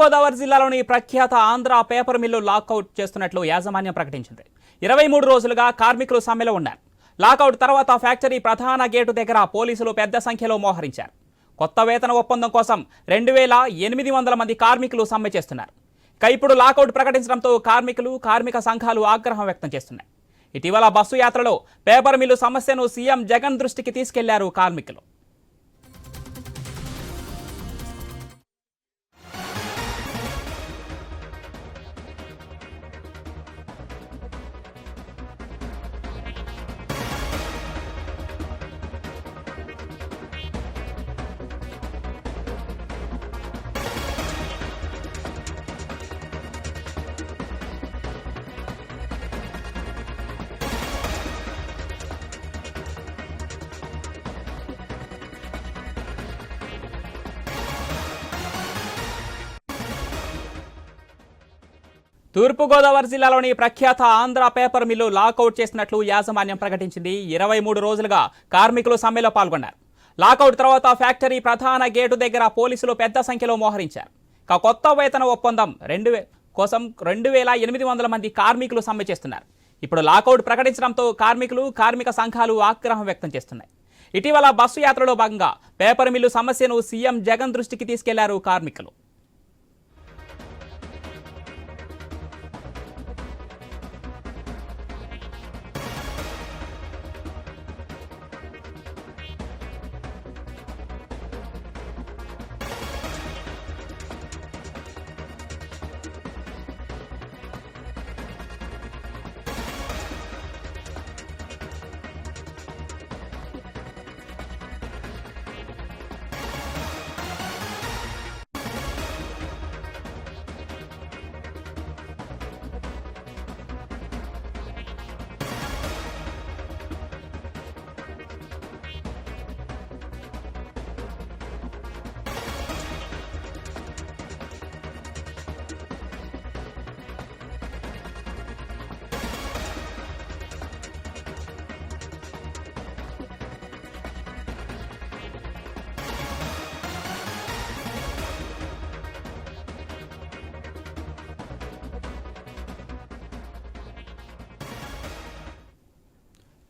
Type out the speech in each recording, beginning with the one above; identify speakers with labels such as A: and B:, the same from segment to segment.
A: గోదావరి జిల్లాలోని ప్రఖ్యాత Andhra paper mill lockout చేస్తున్నట్లు యాజమాన్యం ప్రకటించింది. ఇరవై మూడు రోజులుగా కార్మికులు సమ్మెలో ఉన్నారు. లాకౌట్ తర్వాత ఫ్యాక్టరీ ప్రధాన గేటు దగ్గర పోలీసులు పెద్ద సంఖ్యలో మోహరించారు. కొత్త వేతన ఒప్పందం కోసం రెండు వేల ఎనిమిది వందల మంది కార్మికులు సమ్మె చేస్తున్నారు. ఇక ఇప్పుడు లాకౌట్ ప్రకటించడంతో కార్మికులు కార్మిక సంఘాలు ఆగ్రహం వ్యక్తం చేస్తున్నాయి. ఇటీవల బస్సు యాత్రలో పేపర్ మిల్లు సమస్యను సీఎం జగన్ దృష్టికి తీసుకెళ్ళారు కార్మికులు. తూర్పుగోదావరి జిల్లాలోని ప్రఖ్యాత ఆంధ్ర పేపర్ మిల్లు లాకౌట్ చేసినట్లు యాజమాన్యం ప్రకటించింది. ఇరవై మూడు రోజులుగా కార్మికులు సమ్మెలో పాల్గొన్నారు. లాకౌట్ తర్వాత ఫ్యాక్టరీ ప్రధాన గేటు దగ్గర పోలీసులు పెద్ద సంఖ్యలో మోహరించారు. ఇక కొత్త వేతన ఒప్పందం రెండు కోసం రెండు వేల ఎనిమిది వందల మంది కార్మికులు సమ్మె చేస్తున్నారు. ఇప్పుడు లాకౌట్ ప్రకటించడంతో కార్మికులు కార్మిక సంఘాలు ఆగ్రహం వ్యక్తం చేస్తున్నాయి. ఇటీవల బస్సు యాత్రలో భాగంగా పేపర్ మిల్లు సమస్యను సీఎం జగన్ దృష్టికి తీసుకెళ్ళారు కార్మికులు.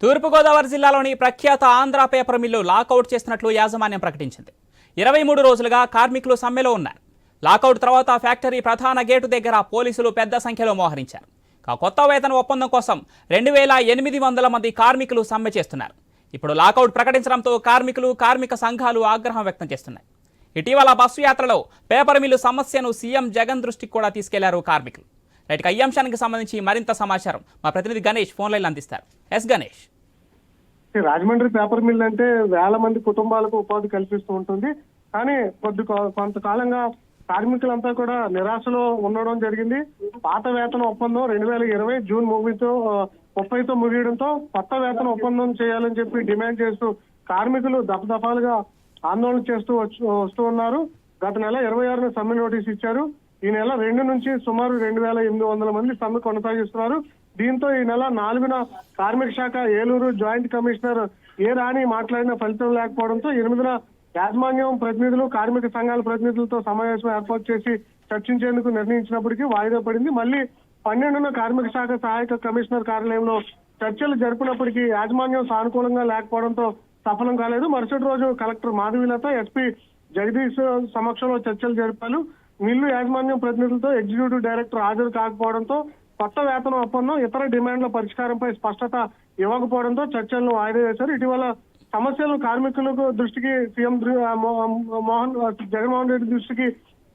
A: తూర్పుగోదావరి జిల్లాలోని ప్రఖ్యాత ఆంధ్ర పేపర్ మిల్లు లాకౌట్ చేస్తున్నట్లు యాజమాన్యం ప్రకటించింది. ఇరవై మూడు రోజులుగా కార్మికులు సమ్మెలో ఉన్నారు. లాకౌట్ తర్వాత ఫ్యాక్టరీ ప్రధాన గేటు దగ్గర పోలీసులు పెద్ద సంఖ్యలో మోహరించారు. కొత్త వేతన ఒప్పందం కోసం రెండు వేల ఎనిమిది వందల మంది కార్మికులు సమ్మె చేస్తున్నారు. ఇప్పుడు లాకౌట్ ప్రకటించడంతో కార్మికులు కార్మిక సంఘాలు ఆగ్రహం వ్యక్తం చేస్తున్నాయి. ఇటీవల బస్సు యాత్రలో పేపర్ మిల్లు సమస్యను సీఎం జగన్ దృష్టికి కూడా తీసుకెళ్ళారు కార్మికులు. రైట్ ఇక ఈ అంశానికి సంబంధించి మరింత సమాచారం మా ప్రతినిధి గణేష్ ఫోన్ లైన్ అందిస్తారు. S Ganesh.
B: Rajahmundry paper mill అంటే వేల మంది కుటుంబాలకు ఉపాధి కల్పిస్తూ ఉంటుంది. కానీ కొద్ది కొంతకాలంగా కార్మికులంతా కూడా నిరాశలో ఉండడం జరిగింది. పాత వేతన ఒప్పందం రెండు వేల ఇరవై జూన్ ముగితో ముప్పైతో ముగియడంతో కొత్త వేతన ఒప్పందం చేయాలని చెప్పి డిమాండ్ చేస్తూ కార్మికులు దఫదఫాలుగా ఆందోళన చేస్తూ వస్తూ ఉన్నారు. గత నెల ఇరవై ఆరున సమ్మె నోటీస్ ఇచ్చారు. ఈ నెల రెండు నుంచి సుమారు రెండు వేల ఎనిమిది వందల మంది సమ్మె కొనసాగిస్తున్నారు. దీంతో ఈ నెల నాలుగున కార్మిక శాఖ Eluru joint commissioner A Rani మాట్లాడిన ఫలితం లేకపోవడంతో ఎనిమిదిన యాజమాన్యం ప్రతినిధులు కార్మిక సంఘాల ప్రతినిధులతో సమావేశం ఏర్పాటు చేసి చర్చించేందుకు నిర్ణయించినప్పటికీ వాయిదా పడింది. మళ్ళీ పన్నెండున కార్మిక శాఖ సహాయక కమిషనర్ కార్యాలయంలో చర్చలు జరిపినప్పటికీ యాజమాన్యం సానుకూలంగా లేకపోవడంతో సఫలం కాలేదు. మరుసటి రోజు కలెక్టర్ మాధవీలత ఎస్పీ జగదీష్ సమక్షంలో చర్చలు జరిపారు. మిల్లు యాజమాన్యం ప్రతినిధులతో ఎగ్జిక్యూటివ్ డైరెక్టర్ హాజరు కాకపోవడంతో కొత్త వేతన ఒప్పందం ఇతర డిమాండ్ల పరిష్కారంపై స్పష్టత ఇవ్వకపోవడంతో చర్చలను వాయిదా వేశారు. ఇటీవల సమస్యలను కార్మికులకు దృష్టికి సీఎం మోహన్ జగన్మోహన్ రెడ్డి దృష్టికి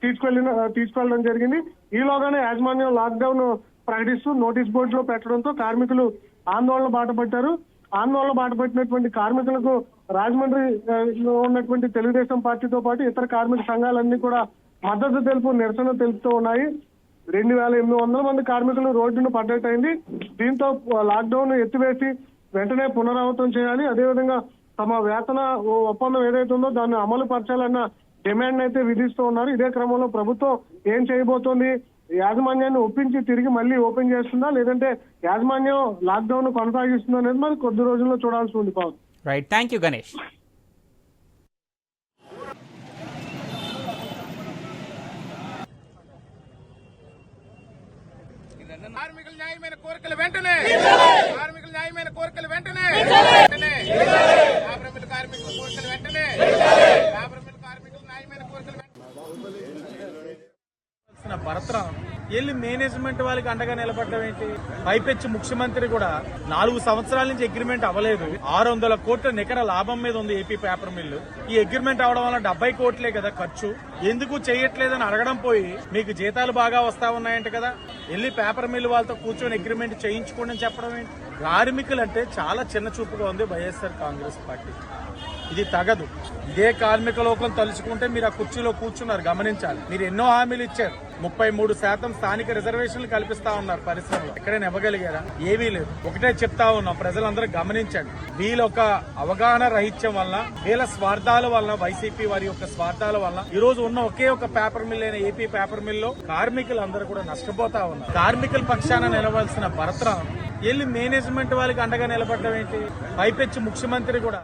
B: తీసుకెళ్ళిన తీసుకెళ్ళడం జరిగింది. ఈలోగానే యాజమాన్యం లాక్డౌన్ ప్రకటిస్తూ నోటీస్ బోర్డులో పెట్టడంతో కార్మికులు ఆందోళన బాటపట్టారు ఆందోళన బాటపట్టినటువంటి కార్మికులకు రాజమండ్రి ఉన్నటువంటి తెలుగుదేశం పార్టీతో పాటు ఇతర కార్మిక సంఘాలన్నీ కూడా మద్దతు తెలుపు నిరసన తెలుపుతూ ఉన్నాయి. రెండు వేల ఎనిమిది వందల మంది కార్మికులు రోడ్డును పడ్డట్టయింది దీంతో లాక్డౌన్ ఎత్తివేసి వెంటనే పునరావృతం చేయాలి. అదేవిధంగా తమ వేతన ఒప్పందం ఏదైతే ఉందో దాన్ని అమలు పరచాలన్న డిమాండ్ అయితే విధిస్తూ ఉన్నారు. ఇదే క్రమంలో ప్రభుత్వం ఏం చేయబోతోంది? యాజమాన్యాన్ని ఒప్పించి తిరిగి మళ్ళీ ఓపెన్ చేస్తుందా? లేదంటే యాజమాన్యం లాక్డౌన్ కొనసాగిస్తుందా అనేది మరి కొద్ది రోజుల్లో చూడాల్సి ఉంది Pavan
A: right thank you Ganesh
C: కార్మికుల న్యాయమైన కోరికలు వెంటనే కార్మికుల న్యాయమైన కోరికలు వెంటనే వెంటనే లేబర్ మిల్ కార్మికుల కోరికలు వెంటనే లేబర్ మిల్ కార్మికుల న్యాయమైన కోరికలు వెంటనే
D: చేసిన భరత్రం వెళ్ళి మేనేజ్మెంట్ వాళ్ళకి అండగా నిలబడడం ఏంటి? పైపెచ్చి ముఖ్యమంత్రి కూడా నాలుగు సంవత్సరాల నుంచి అగ్రిమెంట్ అవ్వలేదు. ఆరు వందల కోట్ల నికర లాభం మీద ఉంది ఏపీ పేపర్ మిల్లు ఈ అగ్రిమెంట్ అవడం వల్ల డెబ్బై కోట్లే కదా ఖర్చు. ఎందుకు చేయట్లేదని అడగడం పోయి మీకు జీతాలు బాగా వస్తా ఉన్నాయంట కదా. వెళ్ళి పేపర్ మిల్లు వాళ్ళతో కూర్చొని అగ్రిమెంట్ చేయించుకోండి అని చెప్పడం ఏంటి? కార్మికులు అంటే చాలా చిన్న చూపుగా ఉంది వైఎస్ఆర్ కాంగ్రెస్ పార్టీ. ఇది తగదు. ఇదే కార్మిక లోకం తలుచుకుంటే మీరు ఆ కుర్చీలో కూర్చున్నారు గమనించాలి. మీరు ఎన్నో హామీలు ఇచ్చారు. ముప్పై మూడు శాతం స్థానిక రిజర్వేషన్లు కల్పిస్తా ఉన్నారు పరిశ్రమలో. ఎక్కడైనా ఇవ్వగలిగారా? ఏమీ లేదు. ఒకటే చెప్తా ఉన్నాం ప్రజలందరూ గమనించండి. వీళ్ళ ఒక అవగాహన రహిత్యం వల్ల వీళ్ళ స్వార్థాల వల్ల వైసీపీ వారి యొక్క స్వార్థాల వల్ల ఈ రోజు ఉన్న ఒకే ఒక పేపర్ మిల్ అయిన ఏపీ పేపర్ మిల్లో కార్మికులందరూ కూడా నష్టపోతా ఉన్నారు. కార్మికుల పక్షాన నిలవాల్సిన భరత్రం వెళ్ళి మేనేజ్మెంట్ వాళ్ళకి అండగా నిలబడడం ఏంటి? పైపెచ్చి ముఖ్యమంత్రి కూడా.